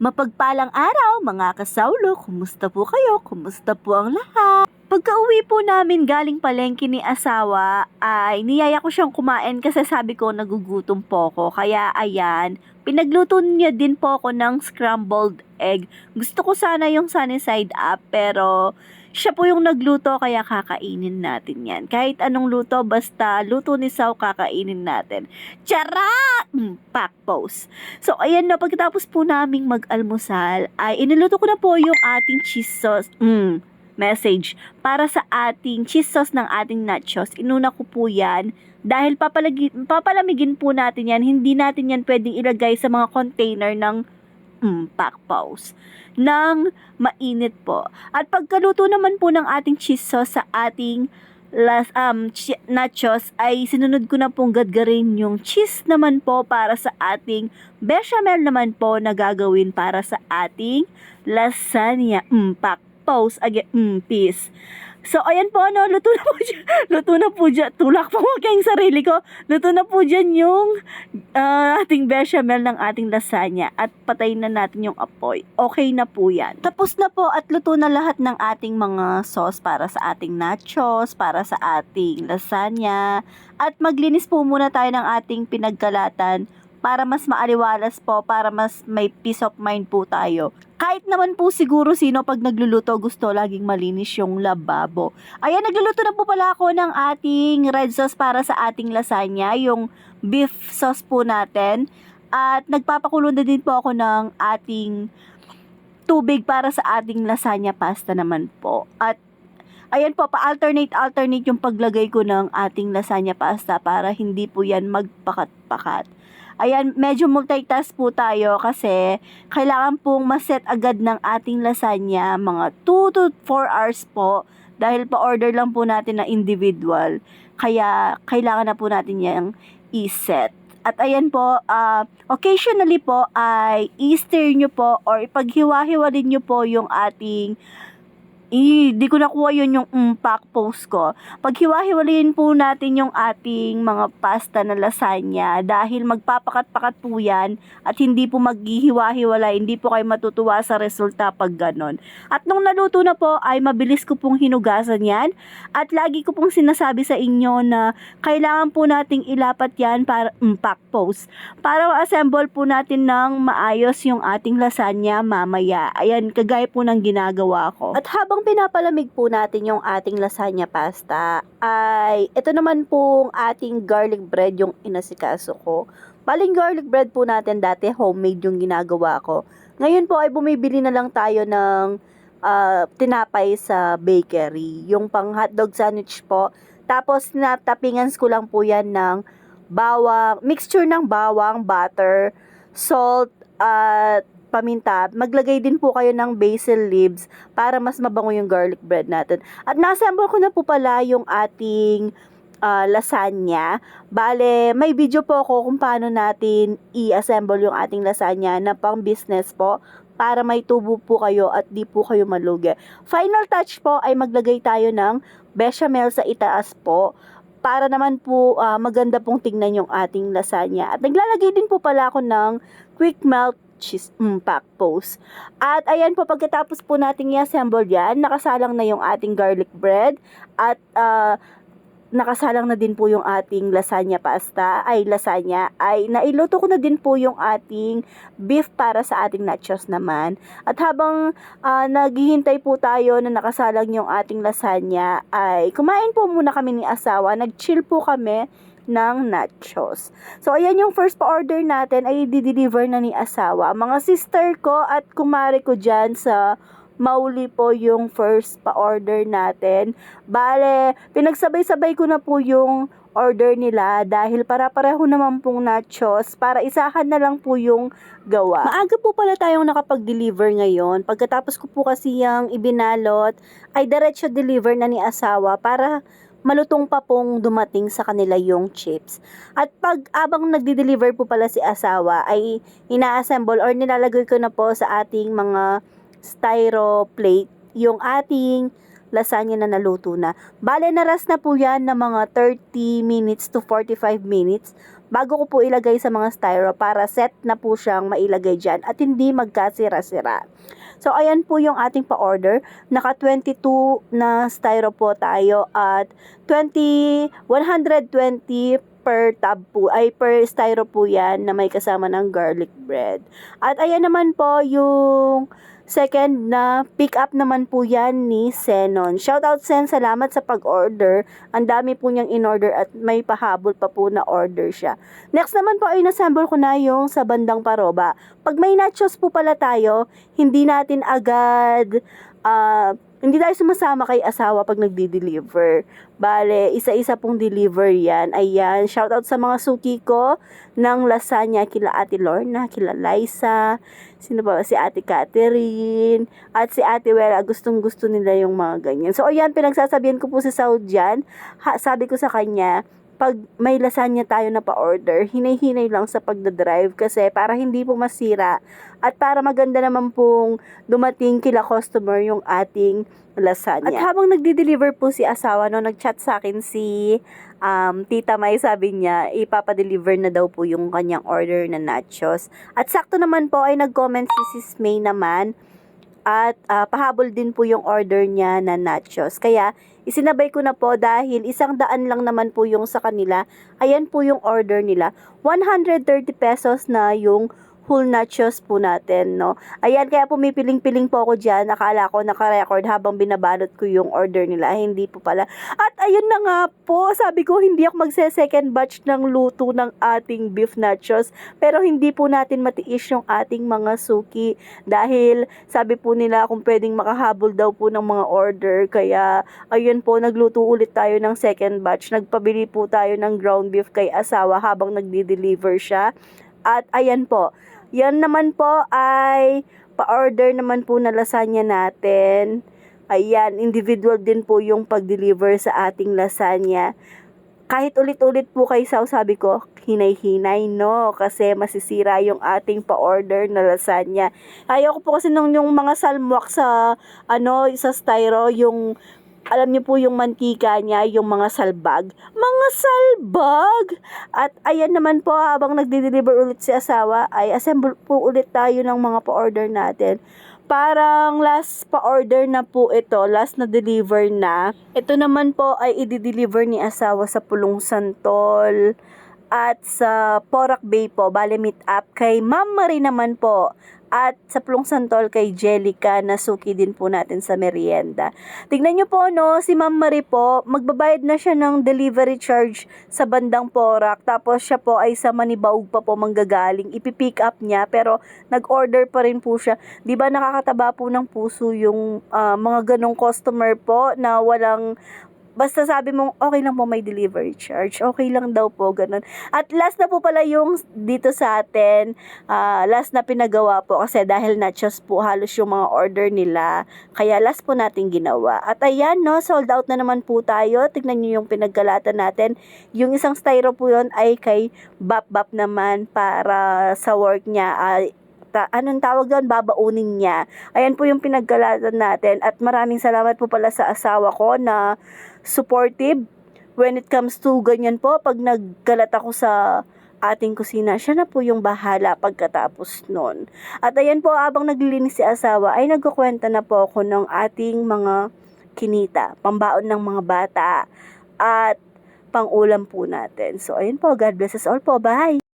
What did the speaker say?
Mapagpalang araw mga kasawlo, kumusta po kayo? Kumusta po ang lahat? Pagka uwi po namin galing palengke ni asawa, ay niyaya ko siyang kumain kasi sabi ko nagugutom po ko. Kaya ayan, pinagluto niya din po ako ng scrambled egg. Gusto ko sana yung sunny side up pero siya po yung nagluto kaya kakainin natin yan. Kahit anong luto, basta luto ni Sao kakainin natin. Tiyara! Mm, pack pose. So, ayan na, pagkatapos po naming mag-almusal, ay iniluto ko na po yung ating cheese sauce. Mm, message. Para sa ating cheese sauce ng ating nachos, inuna ko po yan dahil papalagi, papalamigin po natin yan. Hindi natin yan pwedeng ilagay sa mga container ng mm, pack pause ng mainit po. At pagkaluto naman po ng ating cheese sauce sa ating las, um, nachos ay sinunod ko na pong gadgarin yung cheese naman po para sa ating bechamel naman po na gagawin para sa ating lasagna. Mm, pack pause again. Mm, peace. So, ayan po, ano, luto na po dyan. Luto na po dyan. Tulak po ko kayong sarili ko. Luto na po dyan yung ah, ating bechamel ng ating lasagna. At patayin na natin yung apoy. Okay na po yan. Tapos na po at luto na lahat ng ating mga sauce para sa ating nachos, para sa ating lasagna. At maglinis po muna tayo ng ating pinagkalatan para mas maaliwalas po, para mas may peace of mind po tayo. Kahit naman po siguro sino pag nagluluto gusto laging malinis yung lababo. Ayan, nagluluto na po pala ako ng ating red sauce para sa ating lasagna, yung beef sauce po natin. At nagpapakulo na din po ako ng ating tubig para sa ating lasagna pasta naman po. At ayan po, pa-alternate-alternate yung paglagay ko ng ating lasagna pasta para hindi po yan magpakat-pakat. Ayan, medyo multitask po tayo kasi kailangan pong maset agad ng ating lasagna mga 2 to 4 hours po dahil pa-order lang po natin na individual. Kaya kailangan na po natin yung i-set. At ayan po, ah, occasionally po ay i-stir nyo po or ipaghiwa-hiwalin nyo po yung ating Eh, di ko nakuha yun yung impact post ko. Paghiwa-hiwalayin po natin yung ating mga pasta na lasagna dahil magpapakat-pakat po yan at hindi po maghihiwa-hiwalay, hindi po kayo matutuwa sa resulta pag ganon. At nung naluto na po ay mabilis ko pong hinugasan yan at lagi ko pong sinasabi sa inyo na kailangan po nating ilapat yan para impact post para ma-assemble po natin ng maayos yung ating lasagna mamaya. Ayan, kagaya po ng ginagawa ko. At habang pinapalamig po natin yung ating lasagna pasta, ay ito naman pong ating garlic bread yung inasikaso ko. Baling garlic bread po natin dati homemade yung ginagawa ko. Ngayon po ay bumibili na lang tayo ng ah, tinapay sa bakery. Yung pang hotdog sandwich po. Tapos natapingan ko lang po yan ng bawang, mixture ng bawang, butter, salt, at paminta. Maglagay din po kayo ng basil leaves para mas mabango yung garlic bread natin. At nasassemble ko na po pala yung ating ah, lasagna. Bale, may video po ako kung paano natin i-assemble yung ating lasagna na pang business po para may tubo po kayo at di po kayo malugi. Final touch po ay maglagay tayo ng bechamel sa itaas po para naman po ah, maganda pong tingnan yung ating lasagna. At naglalagay din po pala ako ng quick melt cheese mm, pack post. At ayan po, pagkatapos po nating i-assemble yan, nakasalang na yung ating garlic bread at ah, nakasalang na din po yung ating lasagna pasta, ay lasagna, ay nailuto ko na din po yung ating beef para sa ating nachos naman. At habang ah, naghihintay po tayo na nakasalang yung ating lasagna, ay kumain po muna kami ni asawa, nag-chill po kami ng nachos. So, ayan yung first pa-order natin ay di-deliver na ni asawa. Mga sister ko at kumare ko dyan sa Mauli po yung first pa-order natin. Bale, pinagsabay-sabay ko na po yung order nila dahil para-pareho naman pong nachos para isahan na lang po yung gawa. Maaga po pala tayong nakapag-deliver ngayon. Pagkatapos ko po kasi yung ibinalot, ay diretso deliver na ni asawa para malutong pa pong dumating sa kanila yung chips. At pag abang nagdi-deliver po pala si asawa ay ina-assemble or nilalagay ko na po sa ating mga styro plate yung ating lasagna na naluto na. Bale, naras na po yan ng mga 30 minutes to 45 minutes bago ko po ilagay sa mga styro para set na po siyang mailagay dyan at hindi magkasira-sira. So, ayan po yung ating pa-order. Naka 22 na styro po tayo at 20, 120 per tab po, ay per styro po yan na may kasama ng garlic bread. At ayan naman po yung second na pick up naman po yan ni Senon. Shoutout Sen, salamat sa pag-order. Ang dami po niyang in-order at may pahabol pa po na order siya. Next naman po ay nassemble ko na yung sa bandang paroba. Pag may nachos po pala tayo, hindi natin agad ah, hindi tayo sumasama kay asawa pag nagdi-deliver. Bale, isa-isa pong deliver yan. Ayan, shoutout sa mga suki ko ng lasagna kila Ate Lorna, kila Liza, sino ba, si Ate Catherine, at si Ate Wera, gustong gusto nila yung mga ganyan. So, ayan, pinagsasabihan ko po si Saud dyan. Ha, sabi ko sa kanya, pag may lasagna tayo na pa-order, hinay-hinay lang sa pagdadrive kasi para hindi po masira at para maganda naman pong dumating kila customer yung ating lasagna. At habang nagdi-deliver po si asawa, no, nag-chat sa akin si um, Tita May, sabi niya, ipapadeliver na daw po yung kanyang order na nachos. At sakto naman po ay nag-comment si Sis May naman at ah, pahabol din po yung order niya na nachos. Kaya isinabay ko na po dahil isang daan lang naman po yung sa kanila. Ayan po yung order nila. 130 pesos na yung whole nachos po natin, no? Ayan, kaya pumipiling-piling po ako dyan. Nakala ko naka-record habang binabalot ko yung order nila. Ay, hindi po pala. At ayun na nga po, sabi ko hindi ako magse-second batch ng luto ng ating beef nachos. Pero hindi po natin matiis yung ating mga suki. Dahil sabi po nila kung pwedeng makahabol daw po ng mga order. Kaya ayun po, nagluto ulit tayo ng second batch. Nagpabili po tayo ng ground beef kay asawa habang nagdi-deliver siya. At ayan po, yan naman po ay pa-order naman po na lasagna natin. Ayan, individual din po yung pag-deliver sa ating lasagna. Kahit ulit-ulit po kay Sao, sabi ko, hinay-hinay, no? Kasi masisira yung ating pa-order na lasagna. Ayoko po kasi nung yung mga salmwak sa, ano, sa styro, yung alam niyo po yung mantika niya, yung mga salbag. Mga salbag! At ayan naman po, habang nagde-deliver ulit si asawa, ay assemble po ulit tayo ng mga pa-order natin. Parang last pa-order na po ito, last na deliver na. Ito naman po ay i-deliver ni asawa sa Pulong Santol at sa Porac Bay po, bale meet up kay Ma'am Marie naman po at sa Plong Santol kay Jellica na suki din po natin sa merienda. Tignan nyo po no, si Ma'am Marie po, magbabayad na siya ng delivery charge sa bandang Porac tapos siya po ay sa Manibaug pa po manggagaling. Ipipick up niya pero nag-order pa rin po siya. 'Di ba nakakataba po ng puso yung ah, mga ganong customer po na walang Basta sabi mong okay lang po may delivery charge. Okay lang daw po, ganun. At last na po pala yung dito sa atin, ah, last na pinagawa po kasi dahil nachos po halos yung mga order nila. Kaya last po natin ginawa. At ayan, no, sold out na naman po tayo. Tignan nyo yung pinaggalatan natin. Yung isang styro po yun ay kay Bap Bap naman para sa work niya. ay ta, anong tawag doon, babaunin niya. Ayan po yung pinaggalatan natin at maraming salamat po pala sa asawa ko na supportive when it comes to ganyan po pag naggalat ako sa ating kusina, siya na po yung bahala pagkatapos nun. At ayan po, abang naglilinis si asawa, ay nagkukwenta na po ako ng ating mga kinita, pambaon ng mga bata, at pang-ulam po natin. So, ayun po, God bless us all po. Bye!